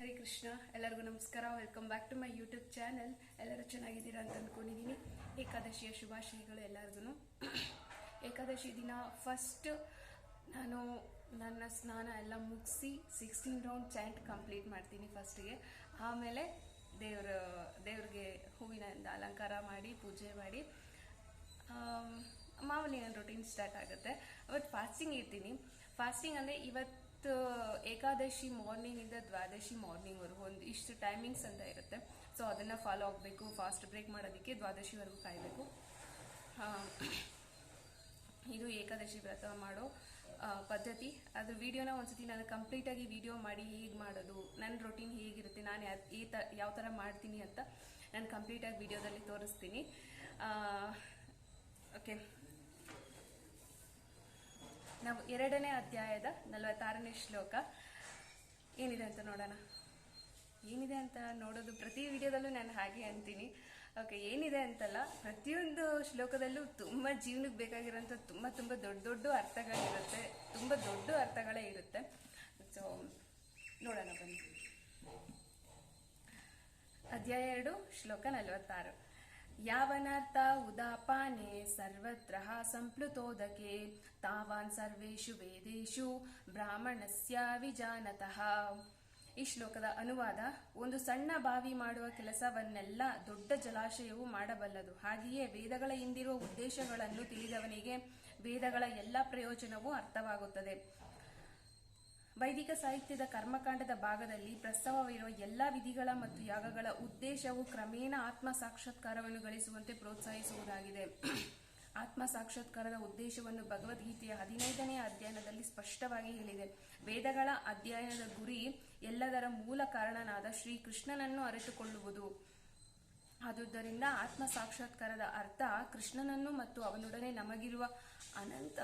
ಹರೇ ಕೃಷ್ಣ, ಎಲ್ಲರಿಗೂ ನಮಸ್ಕಾರ. Welcome back to my YouTube channel ಎಲ್ಲರೂ ಚೆನ್ನಾಗಿದ್ದೀರಾ ಅಂತ ಅಂದ್ಕೊಂಡಿದ್ದೀನಿ ಏಕಾದಶಿಯ ಶುಭಾಶಯಗಳು ಎಲ್ಲರಿಗೂ ಏಕಾದಶಿ ದಿನ ಫಸ್ಟ್ ನಾನು ನನ್ನ ಸ್ನಾನ ಎಲ್ಲ ಮುಗಿಸಿ ಸಿಕ್ಸ್ಟೀನ್ ರೌಂಡ್ ಚಾಂಟ್ ಕಂಪ್ಲೀಟ್ ಮಾಡ್ತೀನಿ ಫಸ್ಟಿಗೆ ಆಮೇಲೆ ದೇವ್ರ, ದೇವ್ರಿಗೆ ಹೂವಿನಿಂದ ಅಲಂಕಾರ ಮಾಡಿ, ಪೂಜೆ ಮಾಡಿ ಮಾಮೂಲಿ ನನ್ನ ರೊಟೀನ್ ಸ್ಟಾರ್ಟ್ ಆಗುತ್ತೆ. ಬಟ್ ಫಾಸ್ಟಿಂಗ್ ಇರ್ತೀನಿ. ಫಾಸ್ಟಿಂಗ್ ಅಂದರೆ ಇವತ್ತು ಏಕಾದಶಿ ಮಾರ್ನಿಂಗಿಂದ ದ್ವಾದಶಿ ಮಾರ್ನಿಂಗ್ವರೆಗೂ ಒಂದು ಇಷ್ಟು ಟೈಮಿಂಗ್ಸ್ ಅಂತ ಇರುತ್ತೆ. ಸೊ ಅದನ್ನು ಫಾಲೋ ಆಗಬೇಕು ಫಾಸ್ಟ್ ಬ್ರೇಕ್ ಮಾಡೋದಕ್ಕೆ ದ್ವಾದಶಿವರೆಗೂ ಕಾಯಬೇಕು. ಇದು ಏಕಾದಶಿ ವ್ರತ ಮಾಡೋ ಪದ್ಧತಿ. ಅದ್ರ ವಿಡಿಯೋನ ಒಂದ್ಸತಿ ನಾನು ಕಂಪ್ಲೀಟಾಗಿ ವಿಡಿಯೋ ಮಾಡಿ ಹೇಗೆ ಮಾಡೋದು. ನನ್ನ ರೊಟೀನ್ ಹೇಗಿರುತ್ತೆ, ನಾನು ಈ ತ ಯಾವ ಥರ ಮಾಡ್ತೀನಿ ಅಂತ ನಾನು ಕಂಪ್ಲೀಟಾಗಿ ವಿಡಿಯೋದಲ್ಲಿ ತೋರಿಸ್ತೀನಿ. ಓಕೆ ನಾವು ಎರಡನೇ ಅಧ್ಯಾಯದ ನಲವತ್ತಾರನೇ ಶ್ಲೋಕ. ಏನಿದೆ ಅಂತ ನೋಡೋಣ? ಏನಿದೆ ಅಂತ ನೋಡೋದು ಪ್ರತಿ ವಿಡಿಯೋದಲ್ಲೂ ನಾನು ಹಾಗೆ ಅಂತೀನಿ. ಓಕೆ, ಏನಿದೆ ಅಂತಲ್ಲ, ಪ್ರತಿಯೊಂದು ಶ್ಲೋಕದಲ್ಲೂ ತುಂಬ ಜೀವನಕ್ಕೆ ಬೇಕಾಗಿರೋಂಥ ತುಂಬ ತುಂಬ ದೊಡ್ಡ ದೊಡ್ಡ ಅರ್ಥಗಳಿರುತ್ತೆ. ತುಂಬ ದೊಡ್ಡ ಅರ್ಥಗಳೇ ಇರುತ್ತೆ. ಸೊ ನೋಡೋಣ ಬನ್ನಿ. ಅಧ್ಯಾಯ ಎರಡು, ಶ್ಲೋಕ ನಲವತ್ತಾರು. ಯಾವನಾರ್ಥ ಉದಾಪಾನೆ ಸಂಪ್ಲುತೋದಕೆ. ತಾವಾನ್ ಸರ್ವೇಷು ವೇದೇಶು ಬ್ರಾಹ್ಮಣಸ್ಯ ವಿಜಾನತಃ. ಈ ಶ್ಲೋಕದ ಅನುವಾದ, ಒಂದು ಸಣ್ಣ ಬಾವಿ ಮಾಡುವ ಕೆಲಸವನ್ನೆಲ್ಲ ದೊಡ್ಡ ಜಲಾಶಯವು ಮಾಡಬಲ್ಲದು. ಹಾಗೆಯೇ ವೇದಗಳ ಹಿಂದಿರುವ ಉದ್ದೇಶಗಳನ್ನು ತಿಳಿದವನಿಗೆ ವೇದಗಳ ಎಲ್ಲ ಪ್ರಯೋಜನವೂ ಅರ್ಥವಾಗುತ್ತದೆ. ವೈದಿಕ ಸಾಹಿತ್ಯದ ಕರ್ಮಕಾಂಡದ ಭಾಗದಲ್ಲಿ ಪ್ರಸ್ತಾವವಿರುವ ಎಲ್ಲ ವಿಧಿಗಳ ಮತ್ತು ಯಾಗಗಳ ಉದ್ದೇಶವು ಕ್ರಮೇಣ ಆತ್ಮ ಸಾಕ್ಷಾತ್ಕಾರವನ್ನು ಗಳಿಸುವಂತೆ ಪ್ರೋತ್ಸಾಹಿಸುವುದಾಗಿದೆ. ಆತ್ಮ ಸಾಕ್ಷಾತ್ಕಾರದ ಉದ್ದೇಶವನ್ನು ಭಗವದ್ಗೀತೆಯ ಹದಿನೈದನೇ ಅಧ್ಯಯನದಲ್ಲಿ ಸ್ಪಷ್ಟವಾಗಿ ಹೇಳಿದೆ. ವೇದಗಳ ಅಧ್ಯಯನದ ಗುರಿ ಎಲ್ಲದರ ಮೂಲ ಕಾರಣನಾದ ಶ್ರೀಕೃಷ್ಣನನ್ನು ಅರಿತುಕೊಳ್ಳುವುದು. ಆದುದರಿಂದ ಆತ್ಮ ಸಾಕ್ಷಾತ್ಕಾರದ ಅರ್ಥ ಕೃಷ್ಣನನ್ನು ಮತ್ತು ಅವನೊಡನೆ ನಮಗಿರುವ ಅನಂತ,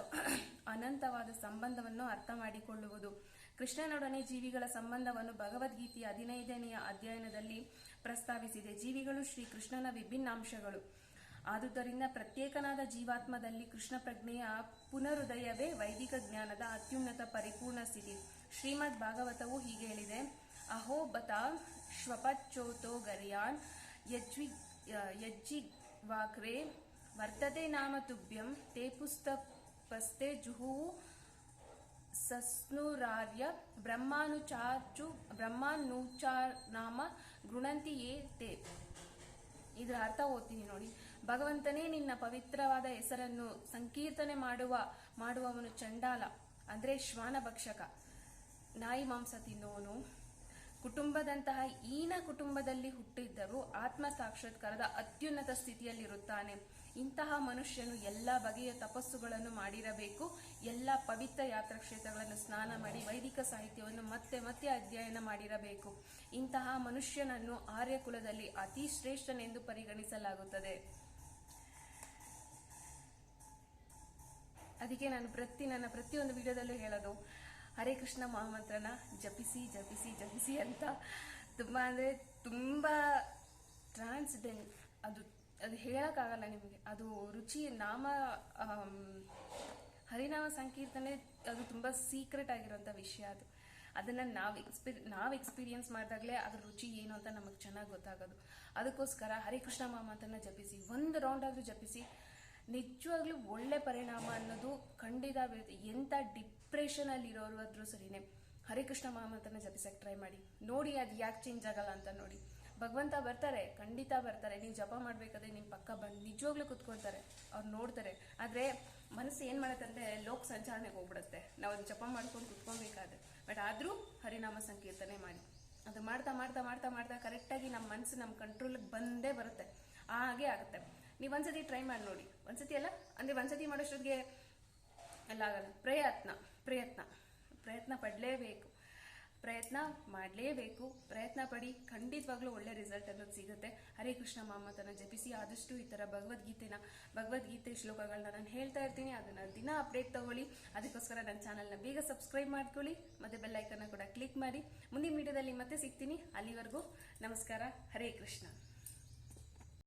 ಅನಂತವಾದ ಸಂಬಂಧವನ್ನು ಅರ್ಥ ಮಾಡಿಕೊಳ್ಳುವುದು. ಕೃಷ್ಣನೊಡನೆ ಜೀವಿಗಳ ಸಂಬಂಧವನ್ನು ಭಗವದ್ಗೀತೆಯ ಹದಿನೈದನೆಯ ಅಧ್ಯಯನದಲ್ಲಿ ಪ್ರಸ್ತಾವಿಸಿದೆ. ಜೀವಿಗಳು ಶ್ರೀ ಕೃಷ್ಣನ ವಿಭಿನ್ನಾಂಶಗಳು. ಆದುದರಿಂದ ಪ್ರತ್ಯೇಕನಾದ ಜೀವಾತ್ಮದಲ್ಲಿ ಕೃಷ್ಣ ಪ್ರಜ್ಞೆಯ ಪುನರುದಯವೇ ವೈದಿಕ ಜ್ಞಾನದ ಅತ್ಯುನ್ನತ ಪರಿಪೂರ್ಣ ಸ್ಥಿತಿ. ಶ್ರೀಮದ್ ಭಾಗವತವು ಹೀಗೆ ಹೇಳಿದೆ. ಅಹೋ ಬತ ಶ್ವಪಚ್ಚೋತೋ ಗರಿಯಾನ್ ಯಜ್ವಿ ಯಜ್ಜಿ ವಾಕ್ರೆ ವರ್ತದೆ ನಾಮ ತುಭ್ಯಂ ತೇ ಪುಸ್ತಪಸ್ತೆ ಜುಹುವು ಸಸ್ನುರಾರ್ಯ ಬ್ರಹ್ಮಾನುಚಾಚು ಬ್ರಹ್ಮಾನುಚಾರ್ ನಾಮ ಗೃಣಂತಿ ಯೇ ತೇ ಇದರ ಅರ್ಥ ಓದ್ತೀನಿ ನೋಡಿ. ಭಗವಂತನೇ ನಿನ್ನ ಪವಿತ್ರವಾದ ಹೆಸರನ್ನು ಸಂಕೀರ್ತನೆ ಮಾಡುವ, ಮಾಡುವವನು ಚಂಡಾಲ, ಅಂದ್ರೆ ಶ್ವಾನ ಭಕ್ಷಕ ನಾಯಿ ಮಾಂಸ ತಿನ್ನುವನು ಕುಟುಂಬದಂತಹ ಈನ ಕುಟುಂಬದಲ್ಲಿ ಹುಟ್ಟಿದ್ದರೂ ಆತ್ಮ ಸಾಕ್ಷಾತ್ಕಾರದ ಅತ್ಯುನ್ನತ ಸ್ಥಿತಿಯಲ್ಲಿರುತ್ತಾನೆ. ಇಂತಹ ಮನುಷ್ಯನು ಎಲ್ಲ ಬಗೆಯ ತಪಸ್ಸುಗಳನ್ನು ಮಾಡಿರಬೇಕು. ಎಲ್ಲ ಪವಿತ್ರ ಯಾತ್ರಾಕ್ಷೇತ್ರಗಳನ್ನು ಸ್ನಾನ ಮಾಡಿ ವೈದಿಕ ಸಾಹಿತ್ಯವನ್ನು ಮತ್ತೆ ಮತ್ತೆ ಅಧ್ಯಯನ ಮಾಡಿರಬೇಕು. ಇಂತಹ ಮನುಷ್ಯನನ್ನು ಆರ್ಯ ಕುಲದಲ್ಲಿ ಅತಿ ಶ್ರೇಷ್ಠನೆಂದು ಪರಿಗಣಿಸಲಾಗುತ್ತದೆ. ಅದಕ್ಕೆ ನಾನು ಪ್ರತಿ ನನ್ನ ಪ್ರತಿಯೊಂದು ವಿಡಿಯೋದಲ್ಲೂ ಹೇಳೋದು ಹರೇ ಕೃಷ್ಣ ಮಹಾಮಂತ್ರನ ಜಪಿಸಿ ಜಪಿಸಿ ಜಪಿಸಿ ಅಂತ ತುಂಬ ಅಂದರೆ ತುಂಬ ಟ್ರಾನ್ಸ್ಡೆಂಟ್ ಅದು ಅದು ಹೇಳೋಕ್ಕಾಗಲ್ಲ ನಿಮಗೆ. ಅದು ರುಚಿ, ನಾಮ ಹರಿನಾಮ ಸಂಕೀರ್ತನೆ ಅದು ತುಂಬ ಸೀಕ್ರೆಟ್ ಆಗಿರೋಂಥ ವಿಷಯ ಅದು. ಅದನ್ನು ನಾವು ಎಕ್ಸ್ಪೀರಿ ನಾವು ಎಕ್ಸ್ಪೀರಿಯನ್ಸ್ ಮಾಡಿದಾಗಲೇ ಅದ್ರ ರುಚಿ ಏನು ಅಂತ ನಮಗೆ ಚೆನ್ನಾಗಿ ಗೊತ್ತಾಗೋದು. ಅದಕ್ಕೋಸ್ಕರ ಹರಿಕೃಷ್ಣ ಕೃಷ್ಣ ಮಾಮಂತ್ರನ ಜಪಿಸಿ, ಒಂದು ರೌಂಡ್ ಆದರೂ ಜಪಿಸಿ ನಿಜವಾಗ್ಲೂ ಒಳ್ಳೆ ಪರಿಣಾಮ ಅನ್ನೋದು ಖಂಡಿತ ಬೀರುತ್ತೆ ಎಂಥ ಇರೋರು ಆದ್ರೂ ಸರಿನೇ. ಹರಿಕೃಷ್ಣ ಮಹಾಮಂತ್ರನ ಜಪಿಸಕ್ಕೆ ಟ್ರೈ ಮಾಡಿ. ನೋಡಿ ಅದು ಯಾಕೆ ಚೇಂಜ್ ಆಗಲ್ಲ ಅಂತ ನೋಡಿ. ಭಗವಂತ ಬರ್ತಾರೆ, ಖಂಡಿತ ಬರ್ತಾರೆ. ನೀವು ಜಪ ಮಾಡ್ಬೇಕಾದ್ರೆ ನಿಮ್ಮ ಪಕ್ಕ ಬಂದು ನಿಜವಾಗ್ಲೂ ಕುತ್ಕೊಳ್ತಾರೆ ಅವ್ರು ನೋಡ್ತಾರೆ. ಆದರೆ ಮನಸ್ಸು ಏನು ಮಾಡುತ್ತಂದ್ರೆ ಲೋಕ ಸಂಚಾರಣೆಗೆ ಹೋಗ್ಬಿಡುತ್ತೆ. ನಾವು ಅದನ್ನ ಜಪ ಮಾಡ್ಕೊಂಡು ಕುತ್ಕೊಬೇಕಾದ್ರೆ ಬಟ್ ಆದರೂ ಹರಿನಾಮ ಸಂಕೀರ್ತನೆ ಮಾಡಿ. ಅದು ಮಾಡ್ತಾ ಮಾಡ್ತಾ ಮಾಡ್ತಾ ಮಾಡ್ತಾ ಕರೆಕ್ಟಾಗಿ ನಮ್ಮ ಮನಸ್ಸು ನಮ್ಮ ಕಂಟ್ರೋಲ್ಗೆ ಬಂದೇ ಬರುತ್ತೆ. ಹಾಗೆ ಆಗುತ್ತೆ. ನೀವು ಒಂದ್ಸತಿ ಟ್ರೈ ಮಾಡಿ ನೋಡಿ. ಒಂದ್ಸತಿ ಅಲ್ಲ? ಅಂದರೆ ಒಂದ್ಸತಿ ಮಾಡೋಷ್ಟೊತ್ತಿಗೆ ಎಲ್ಲ ಆಗಲ್ಲ. ಪ್ರಯತ್ನ ಪ್ರಯತ್ನ ಪ್ರಯತ್ನ ಪಡಲೇಬೇಕು. ಪ್ರಯತ್ನ ಮಾಡಲೇಬೇಕು. ಪ್ರಯತ್ನ ಪಡಿ. ಖಂಡಿತವಾಗ್ಲೂ ಒಳ್ಳೆ ರಿಸಲ್ಟ್ ಅನ್ನೋದು ಸಿಗುತ್ತೆ. ಹರೇ ಕೃಷ್ಣ ಮಾಮತನ ಜಪಿಸಿ ಆದಷ್ಟು ಈ ಥರ ಭಗವದ್ಗೀತೆನ, ಭಗವದ್ಗೀತೆ ಶ್ಲೋಕಗಳನ್ನ ನಾನು ಹೇಳ್ತಾ ಇರ್ತೀನಿ. ಅದನ್ನ ದಿನ ಅಪ್ಡೇಟ್ ತಗೊಳ್ಳಿ. ಅದಕ್ಕೋಸ್ಕರ ನನ್ನ ಚಾನಲ್ನ ಬೇಗ ಸಬ್ಸ್ಕ್ರೈಬ್ ಮಾಡ್ಕೊಳ್ಳಿ. ಮತ್ತೆ ಬೆಲ್ಲೈಕನ್ನ ಕೂಡ ಕ್ಲಿಕ್ ಮಾಡಿ. ಮುಂದಿನ ವಿಡಿಯೋದಲ್ಲಿ ಮತ್ತೆ ಸಿಗ್ತೀನಿ. ಅಲ್ಲಿವರೆಗೂ ನಮಸ್ಕಾರ. ಹರೇ ಕೃಷ್ಣ.